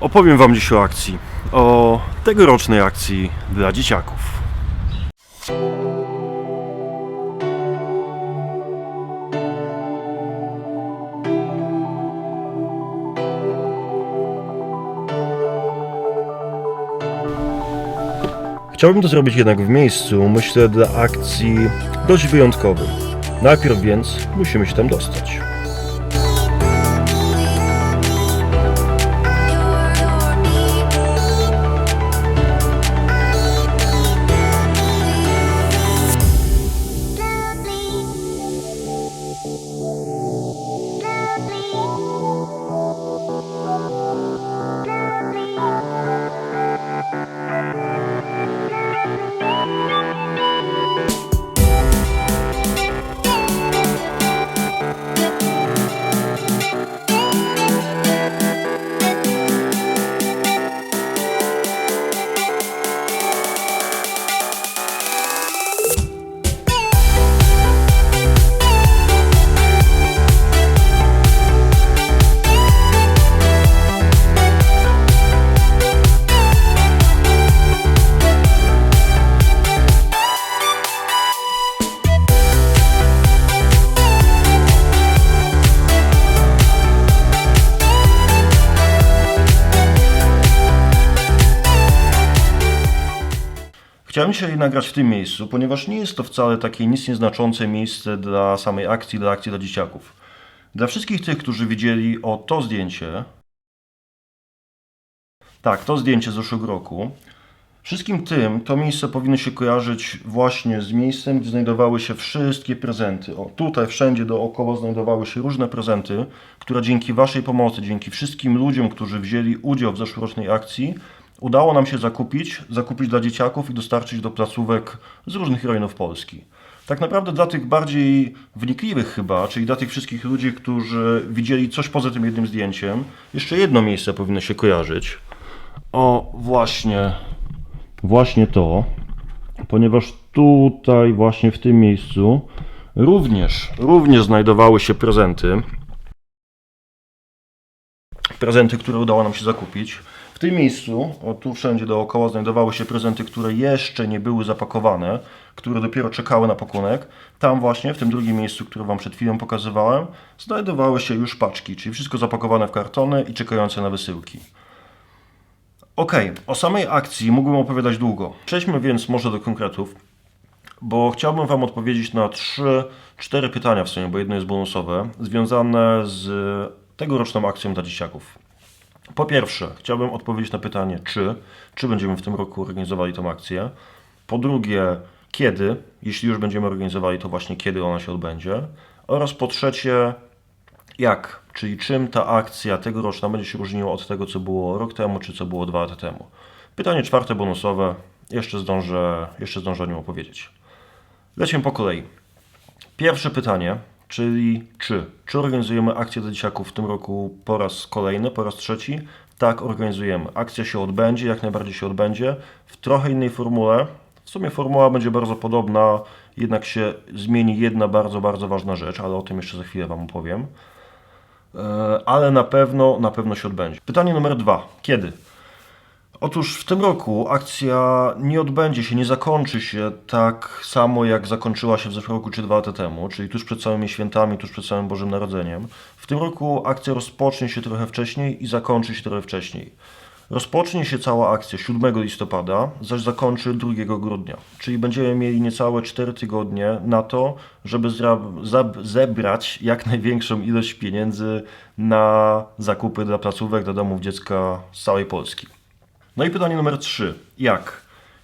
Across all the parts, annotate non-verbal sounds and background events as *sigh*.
Opowiem Wam dziś o akcji. O tegorocznej akcji dla dzieciaków. Chciałbym to zrobić jednak w miejscu, myślę, dla akcji dość wyjątkowym. Najpierw więc musimy się tam dostać. Chciałem dzisiaj nagrać w tym miejscu, ponieważ nie jest to wcale takie nic nieznaczące miejsce dla samej akcji, dla akcji dla dzieciaków. Dla wszystkich tych, którzy widzieli o to zdjęcie, tak, to zdjęcie z zeszłego roku, wszystkim tym to miejsce powinno się kojarzyć właśnie z miejscem, gdzie znajdowały się wszystkie prezenty. O, tutaj wszędzie dookoła znajdowały się różne prezenty, które dzięki Waszej pomocy, dzięki wszystkim ludziom, którzy wzięli udział w zeszłorocznej akcji, udało nam się zakupić, zakupić dla dzieciaków i dostarczyć do placówek z różnych rejonów Polski. Tak naprawdę dla tych bardziej wnikliwych chyba, czyli dla tych wszystkich ludzi, którzy widzieli coś poza tym jednym zdjęciem, jeszcze jedno miejsce powinno się kojarzyć. O, właśnie, właśnie to, ponieważ tutaj, właśnie w tym miejscu, również, również znajdowały się prezenty. Prezenty, które udało nam się zakupić. W tym miejscu, o tu wszędzie dookoła, znajdowały się prezenty, które jeszcze nie były zapakowane, które dopiero czekały na pakunek. Tam właśnie, w tym drugim miejscu, które Wam przed chwilą pokazywałem, znajdowały się już paczki, czyli wszystko zapakowane w kartony i czekające na wysyłki. Okej, o samej akcji mógłbym opowiadać długo. Przejdźmy więc może do konkretów, bo chciałbym Wam odpowiedzieć na trzy, cztery pytania w sumie, bo jedno jest bonusowe, związane z tegoroczną akcją dla dzieciaków. Po pierwsze, chciałbym odpowiedzieć na pytanie, czy, czy będziemy w tym roku organizowali tą akcję. Po drugie, kiedy, jeśli już będziemy organizowali, to właśnie kiedy ona się odbędzie. Oraz po trzecie, jak, czyli czym ta akcja tegoroczna będzie się różniła od tego, co było rok temu, czy co było dwa lata temu. Pytanie czwarte, bonusowe, jeszcze zdążę, jeszcze zdążę o nim opowiedzieć. Lecimy po kolei. Pierwsze pytanie, czyli czy? Czy organizujemy akcję dla dzieciaków w tym roku po raz kolejny, po raz trzeci? Tak, organizujemy. Akcja się odbędzie, jak najbardziej się odbędzie, w trochę innej formule. W sumie formuła będzie bardzo podobna, jednak się zmieni jedna bardzo, bardzo ważna rzecz, ale o tym jeszcze za chwilę Wam opowiem. E, Ale na pewno, na pewno się odbędzie. Pytanie numer dwa. Kiedy? Otóż w tym roku akcja nie odbędzie się, nie zakończy się tak samo jak zakończyła się w zeszłym roku czy dwa lata temu, czyli tuż przed całymi świętami, tuż przed całym Bożym Narodzeniem. W tym roku akcja rozpocznie się trochę wcześniej i zakończy się trochę wcześniej. Rozpocznie się cała akcja 7 listopada, zaś zakończy 2 grudnia, czyli będziemy mieli niecałe 4 tygodnie na to, żeby zebrać jak *laughs* największą ilość pieniędzy na zakupy dla placówek, dla domów dziecka z całej Polski. No i pytanie numer 3. Jak?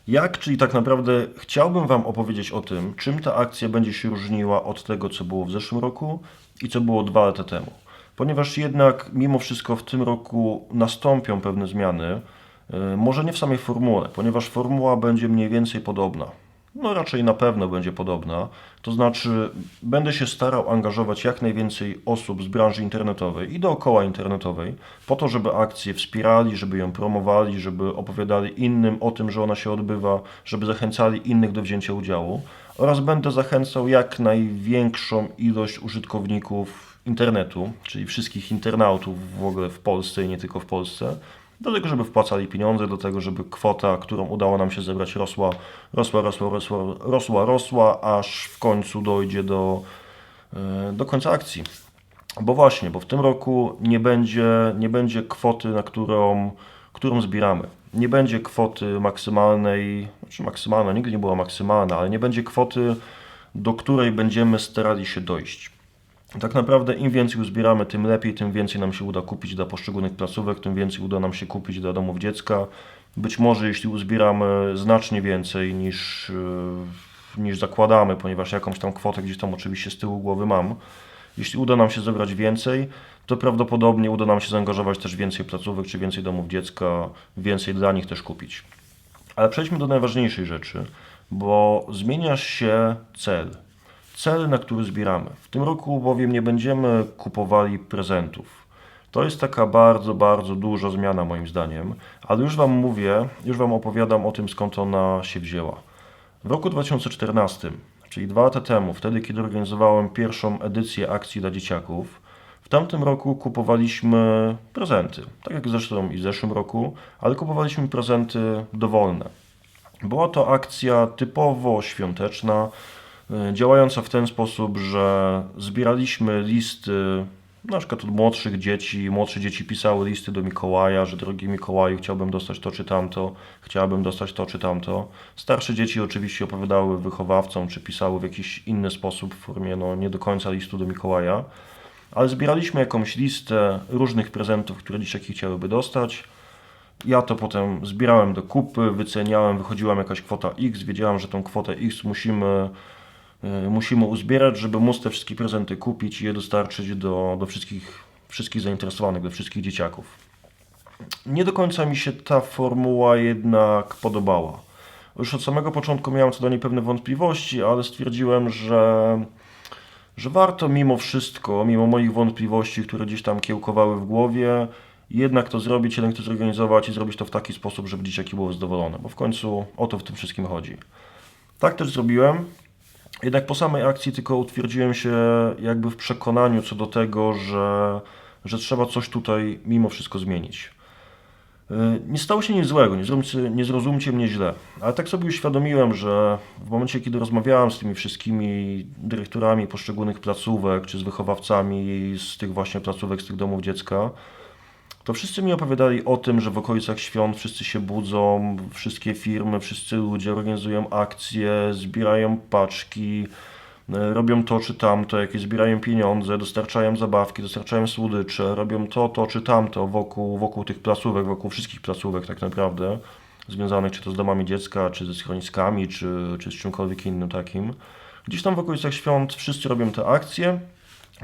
Jak, czyli tak naprawdę chciałbym Wam opowiedzieć o tym, czym ta akcja będzie się różniła od tego, co było w zeszłym roku i co było dwa lata temu. Ponieważ jednak mimo wszystko w tym roku nastąpią pewne zmiany, yy, może nie w samej formule, ponieważ formuła będzie mniej więcej podobna. No raczej na pewno będzie podobna. To znaczy, będę się starał angażować jak najwięcej osób z branży internetowej i dookoła internetowej, po to, żeby akcję wspierali, żeby ją promowali, żeby opowiadali innym o tym, że ona się odbywa, żeby zachęcali innych do wzięcia udziału oraz będę zachęcał jak największą ilość użytkowników internetu, czyli wszystkich internautów w ogóle w Polsce i nie tylko w Polsce, do tego, żeby wpłacali pieniądze, do tego, żeby kwota, którą udało nam się zebrać, rosła, rosła, rosła, rosła, rosła, rosła aż w końcu dojdzie do, e, do końca akcji. Bo właśnie, bo w tym roku nie będzie, nie będzie kwoty, na którą, którą zbieramy. Nie będzie kwoty maksymalnej, znaczy maksymalna, nigdy nie była maksymalna, ale nie będzie kwoty, do której będziemy starali się dojść. Tak naprawdę im więcej uzbieramy, tym lepiej, tym więcej nam się uda kupić dla poszczególnych placówek, tym więcej uda nam się kupić dla domów dziecka. Być może jeśli uzbieramy znacznie więcej niż, yy, niż zakładamy, ponieważ jakąś tam kwotę gdzieś tam oczywiście z tyłu głowy mam, jeśli uda nam się zebrać więcej, to prawdopodobnie uda nam się zaangażować też więcej placówek czy więcej domów dziecka, więcej dla nich też kupić. Ale przejdźmy do najważniejszej rzeczy, bo zmienia się cel. Cel, na który zbieramy. W tym roku bowiem nie będziemy kupowali prezentów. To jest taka bardzo, bardzo duża zmiana moim zdaniem, ale już Wam mówię, już Wam opowiadam o tym, skąd ona się wzięła. W roku 2014, czyli dwa lata temu, wtedy kiedy organizowałem pierwszą edycję akcji dla dzieciaków, w tamtym roku kupowaliśmy prezenty, tak jak zresztą i w zeszłym roku, ale kupowaliśmy prezenty dowolne. Była to akcja typowo świąteczna, działająca w ten sposób, że zbieraliśmy listy, na przykład od młodszych dzieci. Młodsze dzieci pisały listy do Mikołaja, że drogi Mikołaju, chciałbym dostać to czy tamto, chciałabym dostać to czy tamto. Starsze dzieci oczywiście opowiadały wychowawcom, czy pisały w jakiś inny sposób, w formie no, nie do końca listu do Mikołaja. Ale zbieraliśmy jakąś listę różnych prezentów, które dzieciaki chciałyby dostać. Ja to potem zbierałem do kupy, wyceniałem, wychodziła mi jakaś kwota X, wiedziałem, że tą kwotę X musimy, musimy uzbierać, żeby móc te wszystkie prezenty kupić i je dostarczyć do, do wszystkich, wszystkich zainteresowanych, do wszystkich dzieciaków. Nie do końca mi się ta formuła jednak podobała. Już od samego początku miałem co do niej pewne wątpliwości, ale stwierdziłem, że, że warto mimo wszystko, mimo moich wątpliwości, które gdzieś tam kiełkowały w głowie, jednak to zrobić, jednak to zorganizować i zrobić to w taki sposób, żeby dzieciaki były zadowolone, bo w końcu o to w tym wszystkim chodzi. Tak też zrobiłem. Jednak po samej akcji tylko utwierdziłem się jakby w przekonaniu co do tego, że, że trzeba coś tutaj mimo wszystko zmienić. Yy, Nie stało się nic złego, nie zrozumcie, nie zrozumcie mnie źle, ale tak sobie uświadomiłem, że w momencie, kiedy rozmawiałem z tymi wszystkimi dyrektorami poszczególnych placówek, czy z wychowawcami z tych właśnie placówek, z tych domów dziecka, to wszyscy mi opowiadali o tym, że w okolicach świąt wszyscy się budzą, wszystkie firmy, wszyscy ludzie organizują akcje, zbierają paczki, e, robią to czy tamto, jakieś zbierają pieniądze, dostarczają zabawki, dostarczają słodycze, robią to, to czy tamto wokół, wokół tych placówek, wokół wszystkich placówek tak naprawdę, związanych czy to z domami dziecka, czy ze schroniskami, czy, czy z czymkolwiek innym takim. Gdzieś tam w okolicach świąt wszyscy robią te akcje,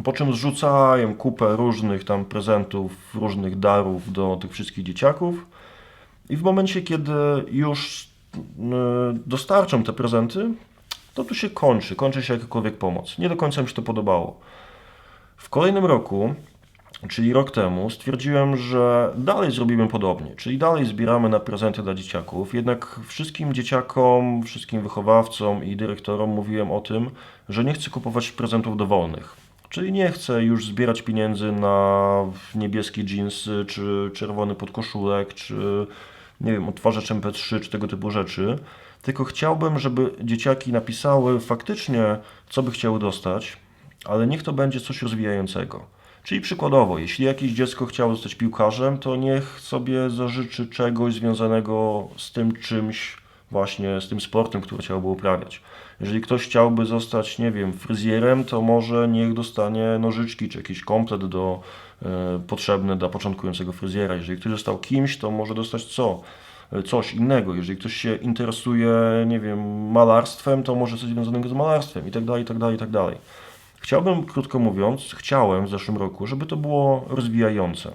po czym zrzucają kupę różnych tam prezentów, różnych darów do tych wszystkich dzieciaków. I w momencie, kiedy już y, dostarczą te prezenty, to tu się kończy, kończy się jakakolwiek pomoc. Nie do końca mi się to podobało. W kolejnym roku, czyli rok temu, stwierdziłem, że dalej zrobimy podobnie, czyli dalej zbieramy na prezenty dla dzieciaków, jednak wszystkim dzieciakom, wszystkim wychowawcom i dyrektorom mówiłem o tym, że nie chcę kupować prezentów dowolnych. Czyli nie chcę już zbierać pieniędzy na niebieskie jeansy, czy czerwony podkoszulek, czy nie wiem, odtwarzacz MP3, czy tego typu rzeczy. Tylko chciałbym, żeby dzieciaki napisały faktycznie, co by chciały dostać, ale niech to będzie coś rozwijającego. Czyli przykładowo, jeśli jakieś dziecko chciało zostać piłkarzem, to niech sobie zażyczy czegoś związanego z tym czymś, właśnie z tym sportem, który chciałby uprawiać. Jeżeli ktoś chciałby zostać, nie wiem, fryzjerem, to może niech dostanie nożyczki czy jakiś komplet do, e, potrzebny dla początkującego fryzjera. Jeżeli ktoś został kimś, to może dostać co? E, Coś innego. Jeżeli ktoś się interesuje, nie wiem, malarstwem, to może coś związanego z malarstwem i tak dalej, i tak dalej, i tak dalej. Chciałbym, krótko mówiąc, chciałem w zeszłym roku, żeby to było rozwijające.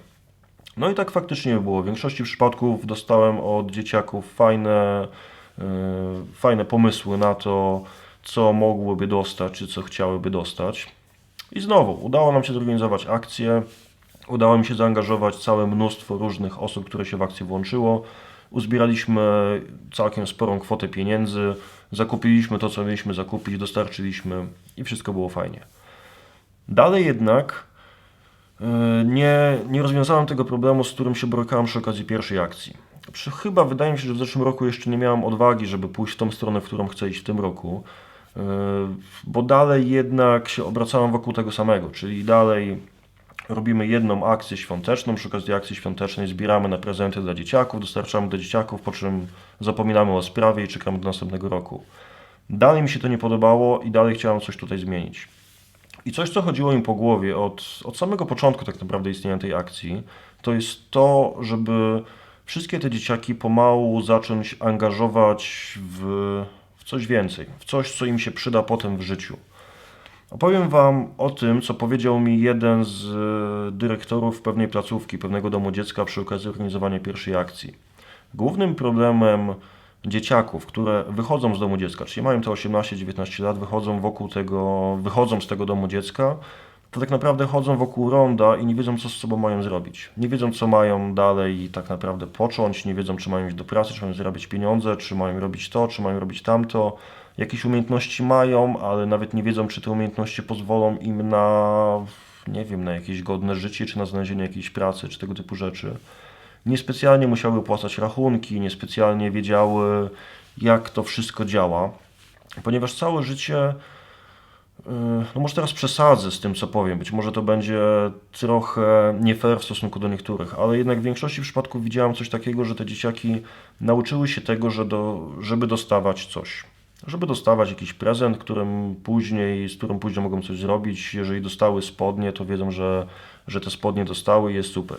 No i tak faktycznie było. W większości przypadków dostałem od dzieciaków fajne, fajne pomysły na to, co mogłyby dostać, czy co chciałyby dostać. I znowu, udało nam się zorganizować akcję, udało mi się zaangażować całe mnóstwo różnych osób, które się w akcję włączyło. Uzbieraliśmy całkiem sporą kwotę pieniędzy, zakupiliśmy to, co mieliśmy zakupić, dostarczyliśmy i wszystko było fajnie. Dalej jednak E, Nie, nie rozwiązałem tego problemu, z którym się borykałem przy okazji pierwszej akcji. Chyba wydaje mi się, że w zeszłym roku jeszcze nie miałem odwagi, żeby pójść w tą stronę, w którą chcę iść w tym roku, e, bo dalej jednak się obracałem wokół tego samego, czyli dalej robimy jedną akcję świąteczną, przy okazji akcji świątecznej zbieramy na prezenty dla dzieciaków, dostarczamy do dzieciaków, po czym zapominamy o sprawie i czekamy do następnego roku. Dalej mi się to nie podobało i dalej chciałem coś tutaj zmienić. I coś, co chodziło mi po głowie od, od samego początku tak naprawdę istnienia tej akcji, to jest to, żeby wszystkie te dzieciaki pomału zacząć angażować w, w coś więcej, w coś, co im się przyda potem w życiu. Opowiem Wam o tym, co powiedział mi jeden z e, dyrektorów pewnej placówki, pewnego domu dziecka przy okazji organizowania pierwszej akcji. Głównym problemem dzieciaków, które wychodzą z domu dziecka, czyli mają te 18-19 lat, wychodzą wokół tego, wychodzą z tego domu dziecka, to tak naprawdę chodzą wokół ronda i nie wiedzą, co z sobą mają zrobić. Nie wiedzą, co mają dalej tak naprawdę począć, nie wiedzą, czy mają iść do pracy, czy mają zarabiać pieniądze, czy mają robić to, czy mają robić tamto. Jakieś umiejętności mają, ale nawet nie wiedzą, czy te umiejętności pozwolą im na, nie wiem, na jakieś godne życie, czy na znalezienie jakiejś pracy, czy tego typu rzeczy niespecjalnie musiały opłacać rachunki, niespecjalnie wiedziały, jak to wszystko działa, ponieważ całe życie, no może teraz przesadzę z tym, co powiem, być może to będzie trochę nie fair w stosunku do niektórych, ale jednak w większości przypadków widziałem coś takiego, że te dzieciaki nauczyły się tego, że do, żeby dostawać coś. Żeby dostawać jakiś prezent, którym później, z którym później mogą coś zrobić. Jeżeli dostały spodnie, to wiedzą, że, że te spodnie dostały i jest super.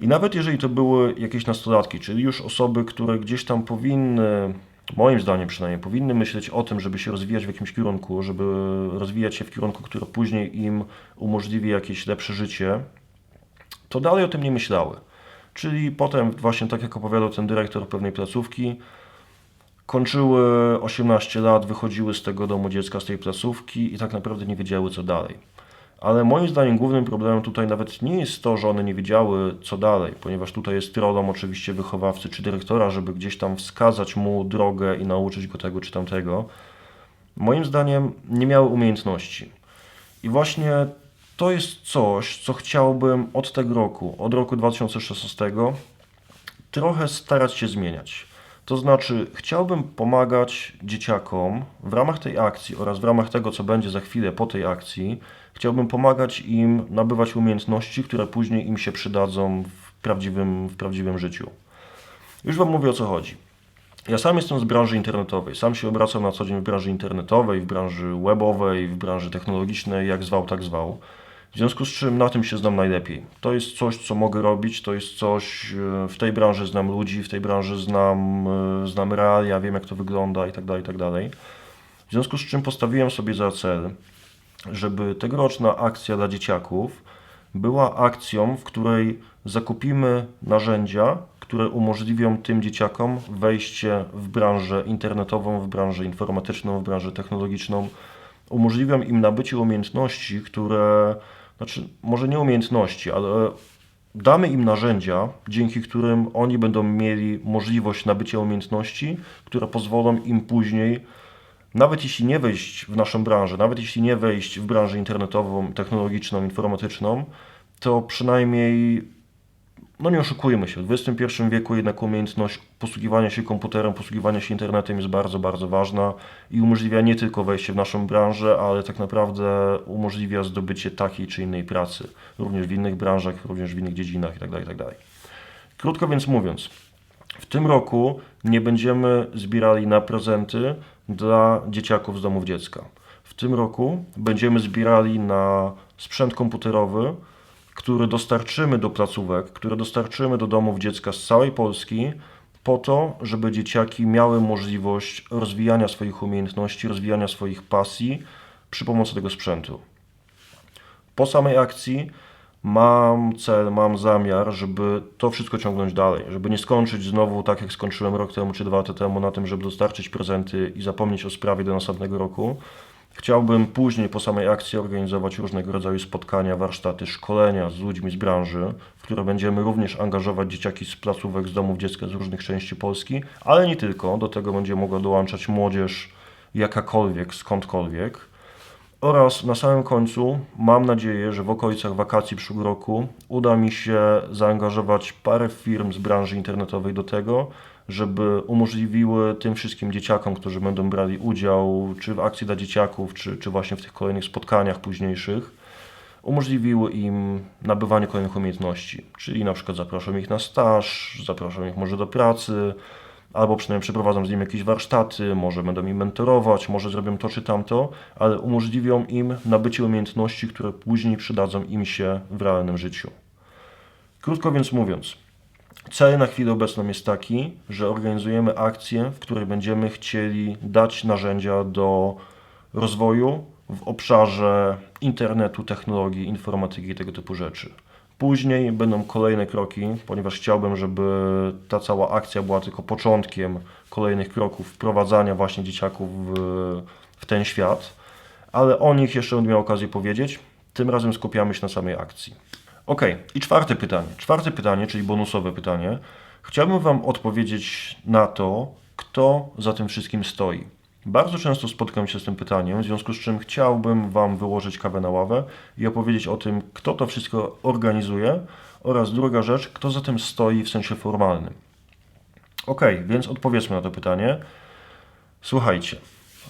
I nawet jeżeli to były jakieś nastolatki, czyli już osoby, które gdzieś tam powinny, moim zdaniem przynajmniej, powinny myśleć o tym, żeby się rozwijać w jakimś kierunku, żeby rozwijać się w kierunku, który później im umożliwi jakieś lepsze życie, to dalej o tym nie myślały. Czyli potem, właśnie tak jak opowiadał ten dyrektor pewnej placówki, kończyły 18 lat, wychodziły z tego domu dziecka, z tej placówki i tak naprawdę nie wiedziały, co dalej. Ale moim zdaniem głównym problemem tutaj nawet nie jest to, że one nie wiedziały co dalej, ponieważ tutaj jest rolą oczywiście wychowawcy czy dyrektora, żeby gdzieś tam wskazać mu drogę i nauczyć go tego czy tamtego. Moim zdaniem nie miały umiejętności. I właśnie to jest coś, co chciałbym od tego roku, od roku 2016, trochę starać się zmieniać. To znaczy, chciałbym pomagać dzieciakom w ramach tej akcji oraz w ramach tego, co będzie za chwilę po tej akcji, chciałbym pomagać im nabywać umiejętności, które później im się przydadzą w prawdziwym, w prawdziwym życiu. Już Wam mówię o co chodzi. Ja sam jestem z branży internetowej. Sam się obracam na co dzień w branży internetowej, w branży webowej, w branży technologicznej, jak zwał, tak zwał. W związku z czym na tym się znam najlepiej. To jest coś, co mogę robić, to jest coś, e, w tej branży znam ludzi, w tej branży znam, e, znam realia, wiem jak to wygląda i tak dalej, i tak. W związku z czym postawiłem sobie za cel, żeby tegoroczna akcja dla dzieciaków była akcją, w której zakupimy narzędzia, które umożliwią tym dzieciakom wejście w branżę internetową, w branżę informatyczną, w branżę technologiczną. Umożliwią im nabycie umiejętności, które, znaczy może nie umiejętności, ale damy im narzędzia, dzięki którym oni będą mieli możliwość nabycia umiejętności, które pozwolą im później nawet jeśli nie wejść w naszą branżę, nawet jeśli nie wejść w branżę internetową, technologiczną, informatyczną, to przynajmniej, no nie oszukujmy się, w XXI wieku jednak umiejętność posługiwania się komputerem, posługiwania się internetem jest bardzo, bardzo ważna i umożliwia nie tylko wejście w naszą branżę, ale tak naprawdę umożliwia zdobycie takiej czy innej pracy, również w innych branżach, również w innych dziedzinach itd. itd. Krótko więc mówiąc, w tym roku nie będziemy zbierali na prezenty dla dzieciaków z domów dziecka. W tym roku będziemy zbierali na sprzęt komputerowy, który dostarczymy do placówek, który dostarczymy do domów dziecka z całej Polski, po to, żeby dzieciaki miały możliwość rozwijania swoich umiejętności, rozwijania swoich pasji przy pomocy tego sprzętu. Po samej akcji mam cel, mam zamiar, żeby to wszystko ciągnąć dalej, żeby nie skończyć znowu tak jak skończyłem rok temu czy dwa lata temu na tym, żeby dostarczyć prezenty i zapomnieć o sprawie do następnego roku. Chciałbym później po samej akcji organizować różnego rodzaju spotkania, warsztaty, szkolenia z ludźmi z branży, w które będziemy również angażować dzieciaki z placówek, z domów dziecka z różnych części Polski, ale nie tylko. Do tego będzie mogła dołączać młodzież jakakolwiek, skądkolwiek. Oraz na samym końcu mam nadzieję, że w okolicach wakacji przyszłego roku uda mi się zaangażować parę firm z branży internetowej do tego, żeby umożliwiły tym wszystkim dzieciakom, którzy będą brali udział czy w akcji dla dzieciaków, czy, czy właśnie w tych kolejnych spotkaniach późniejszych, umożliwiły im nabywanie kolejnych umiejętności. Czyli na przykład zapraszam ich na staż, zapraszam ich może do pracy, albo przynajmniej przeprowadzam z nimi jakieś warsztaty, może będą im mentorować, może zrobią to czy tamto, ale umożliwią im nabycie umiejętności, które później przydadzą im się w realnym życiu. Krótko więc mówiąc, cel na chwilę obecną jest taki, że organizujemy akcję, w której będziemy chcieli dać narzędzia do rozwoju w obszarze internetu, technologii, informatyki i tego typu rzeczy. Później będą kolejne kroki, ponieważ chciałbym, żeby ta cała akcja była tylko początkiem kolejnych kroków wprowadzania właśnie dzieciaków w, w ten świat, ale o nich jeszcze będę miał okazję powiedzieć. Tym razem skupiamy się na samej akcji. Ok, i czwarte pytanie. Czwarte pytanie, czyli bonusowe pytanie. Chciałbym Wam odpowiedzieć na to, kto za tym wszystkim stoi. Bardzo często spotykam się z tym pytaniem, w związku z czym chciałbym Wam wyłożyć kawę na ławę i opowiedzieć o tym, kto to wszystko organizuje oraz druga rzecz, kto za tym stoi w sensie formalnym. Ok, więc odpowiedzmy na to pytanie. Słuchajcie,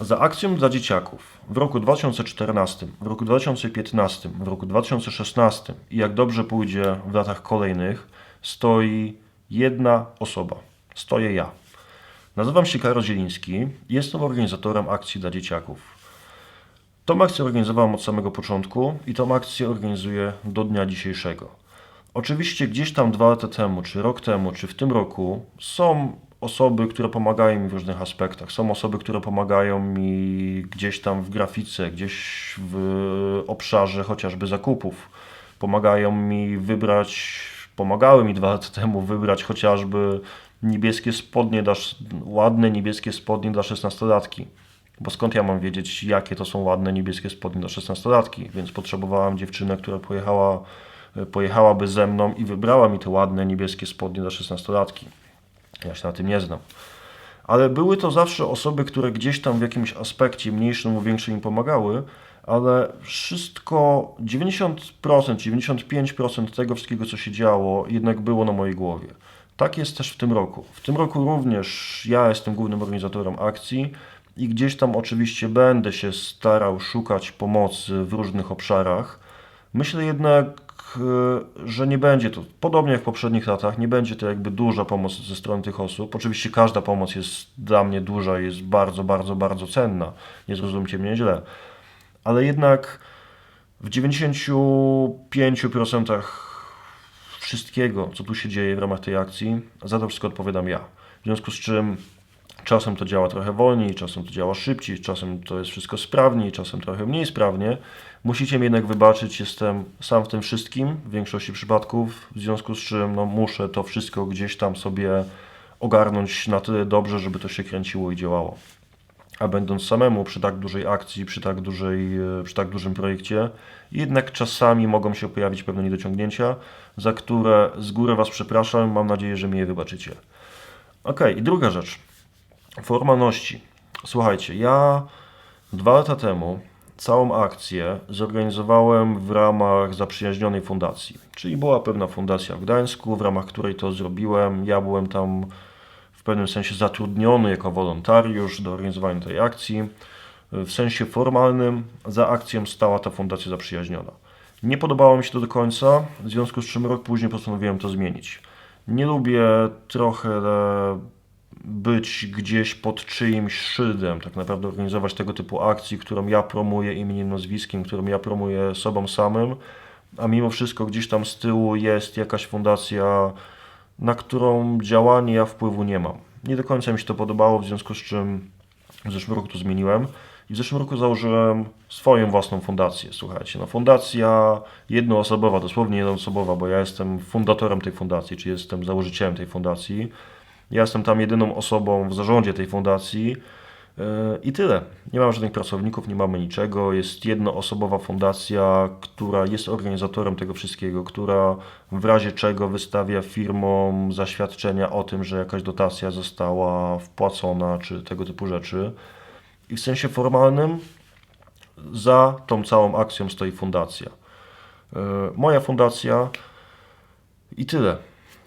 za akcją dla dzieciaków w roku 2014, w roku 2015, w roku 2016 i jak dobrze pójdzie w latach kolejnych, stoi jedna osoba. Stoję ja. Nazywam się Karol Zieliński jestem organizatorem akcji dla dzieciaków. Tą akcję organizowałem od samego początku i tą akcję organizuję do dnia dzisiejszego. Oczywiście gdzieś tam dwa lata temu, czy rok temu, czy w tym roku są osoby, które pomagają mi w różnych aspektach. Są osoby, które pomagają mi gdzieś tam w grafice, gdzieś w obszarze chociażby zakupów. Pomagają mi wybrać, pomagały mi dwa lata temu wybrać chociażby niebieskie spodnie, dla, ładne niebieskie spodnie dla 16-latki. Bo skąd ja mam wiedzieć, jakie to są ładne niebieskie spodnie dla 16-latki? Więc potrzebowałam dziewczynę, która pojechała, pojechałaby ze mną i wybrała mi te ładne niebieskie spodnie dla 16-latki. Ja się na tym nie znam. Ale były to zawsze osoby, które gdzieś tam w jakimś aspekcie mniejszym lub większym im pomagały, ale wszystko, 90%, 95% tego wszystkiego, co się działo, jednak było na mojej głowie. Tak jest też w tym roku. W tym roku również ja jestem głównym organizatorem akcji i gdzieś tam oczywiście będę się starał szukać pomocy w różnych obszarach. Myślę jednak, e, że nie będzie to, podobnie jak w poprzednich latach, nie będzie to jakby duża pomoc ze strony tych osób. Oczywiście każda pomoc jest dla mnie duża, jest bardzo, bardzo, bardzo cenna. Nie zrozumcie mnie źle. Ale jednak w 95% wszystkiego, co tu się dzieje w ramach tej akcji, za to wszystko odpowiadam ja. W związku z czym czasem to działa trochę wolniej, czasem to działa szybciej, czasem to jest wszystko sprawniej, czasem trochę mniej sprawnie. Musicie mi jednak wybaczyć, jestem sam w tym wszystkim w większości przypadków, w związku z czym no, muszę to wszystko gdzieś tam sobie ogarnąć na tyle dobrze, żeby to się kręciło i działało. A będąc samemu przy tak dużej akcji, przy tak, dużej, e, przy tak dużym projekcie, jednak czasami mogą się pojawić pewne niedociągnięcia, za które z góry Was przepraszam, mam nadzieję, że mi je wybaczycie. Ok, i druga rzecz. Formalności. Słuchajcie, ja dwa lata temu całą akcję zorganizowałem w ramach zaprzyjaźnionej fundacji. Czyli była pewna fundacja w Gdańsku, w ramach której to zrobiłem. Ja byłem tam w pewnym sensie zatrudniony jako wolontariusz do organizowania tej akcji. W sensie formalnym za akcją stała ta fundacja zaprzyjaźniona. Nie podobało mi się to do końca, w związku z czym rok później postanowiłem to zmienić. Nie lubię trochę być gdzieś pod czyimś szyldem, tak naprawdę organizować tego typu akcji, którą ja promuję imieniem, nazwiskiem, którą ja promuję sobą samym, a mimo wszystko gdzieś tam z tyłu jest jakaś fundacja, na którą działanie ja wpływu nie mam. Nie do końca mi się to podobało, w związku z czym w zeszłym roku to zmieniłem. I w zeszłym roku założyłem swoją własną fundację. Słuchajcie, no fundacja jednoosobowa, dosłownie jednoosobowa, bo ja jestem fundatorem tej fundacji, czy jestem założycielem tej fundacji. Ja jestem tam jedyną osobą w zarządzie tej fundacji i tyle. Nie mam żadnych pracowników, nie mamy niczego. Jest jednoosobowa fundacja, która jest organizatorem tego wszystkiego, która w razie czego wystawia firmom zaświadczenia o tym, że jakaś dotacja została wpłacona, czy tego typu rzeczy. I w sensie formalnym za tą całą akcją stoi fundacja. E, Moja fundacja i tyle.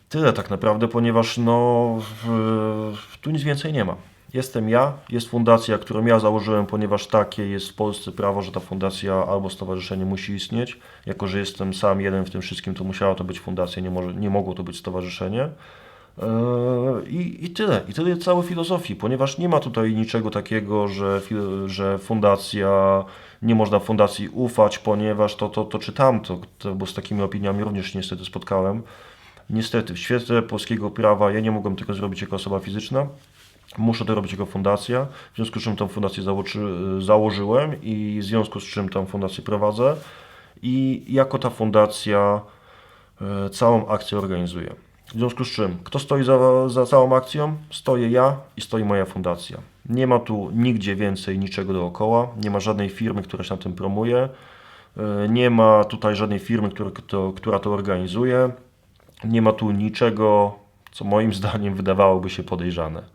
Tyle tak naprawdę, ponieważ no, tu nic więcej nie ma. Jestem ja, jest fundacja, którą ja założyłem, ponieważ takie jest w Polsce prawo, że ta fundacja albo stowarzyszenie musi istnieć. Jako, że jestem sam jeden w tym wszystkim, to musiała to być fundacja, nie, może, nie mogło to być stowarzyszenie. Eee, I, I tyle. I tyle jest całej filozofii, ponieważ nie ma tutaj niczego takiego, że, że fundacja, nie można fundacji ufać, ponieważ to, to, to czy tamto, to, bo z takimi opiniami również niestety spotkałem. Niestety, w świetle polskiego prawa ja nie mogłem tego zrobić jako osoba fizyczna. Muszę to robić jako fundacja, w związku z czym tą fundację założy, założyłem i w związku z czym tą fundację prowadzę i jako ta fundacja e, całą akcję organizuję. W związku z czym, kto stoi za, za całą akcją? Stoję ja i stoi moja fundacja. Nie ma tu nigdzie więcej niczego dookoła, nie ma żadnej firmy, która się na tym promuje, e, nie ma tutaj żadnej firmy, która to, która to organizuje, nie ma tu niczego, co moim *laughs* zdaniem wydawałoby się podejrzane.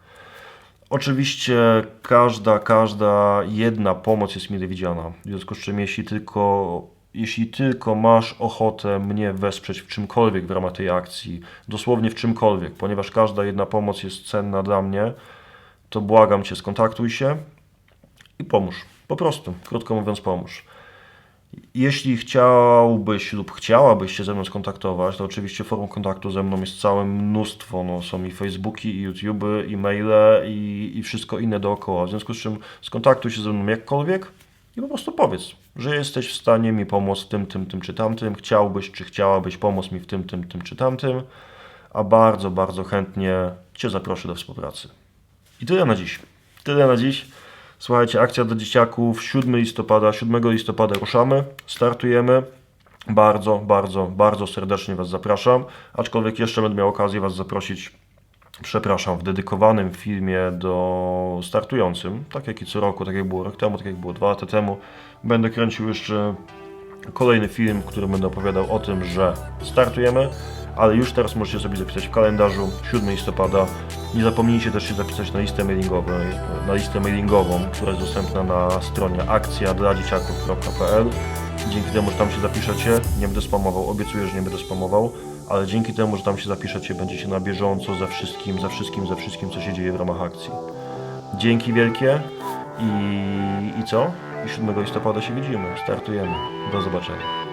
Oczywiście każda, każda jedna pomoc jest mile widziana. W związku z czym jeśli tylko, jeśli tylko masz ochotę mnie wesprzeć w czymkolwiek w ramach tej akcji, dosłownie w czymkolwiek, ponieważ każda jedna pomoc jest cenna dla mnie, to błagam Cię, skontaktuj się i pomóż. Po prostu, krótko mówiąc, pomóż. Jeśli chciałbyś lub chciałabyś się ze mną skontaktować, to oczywiście formą kontaktu ze mną jest całe mnóstwo. No, są i Facebooki, i YouTube, i maile, i, i wszystko inne dookoła. W związku z czym skontaktuj się ze mną jakkolwiek i po prostu powiedz, że jesteś w stanie mi pomóc w tym, tym, tym czy tamtym. Chciałbyś czy chciałabyś pomóc mi w tym, tym, tym czy tamtym, a bardzo, bardzo chętnie Cię zaproszę do współpracy. I tyle na dziś. Tyle na dziś. Słuchajcie, akcja dla dzieciaków 7 listopada, 7 listopada ruszamy, startujemy. Bardzo, bardzo, bardzo serdecznie Was zapraszam. Aczkolwiek jeszcze będę miał okazję Was zaprosić, przepraszam, w dedykowanym filmie do startującym, tak jak i co roku, tak jak było rok temu, tak jak było dwa lata temu. Będę kręcił jeszcze kolejny film, w którym będę opowiadał o tym, że startujemy, ale już teraz możecie sobie zapisać w kalendarzu 7 listopada. Nie zapomnijcie też się zapisać na listę mailingową, na listę mailingową, która jest dostępna na stronie akcja. Dzięki temu, że tam się zapiszecie, nie będę spamował, obiecuję, że nie będę spamował, ale dzięki temu, że tam się zapiszecie, będziecie na bieżąco ze wszystkim, ze wszystkim, ze wszystkim, co się dzieje w ramach akcji. Dzięki wielkie i, i co? I 7 listopada się widzimy, startujemy. Do zobaczenia.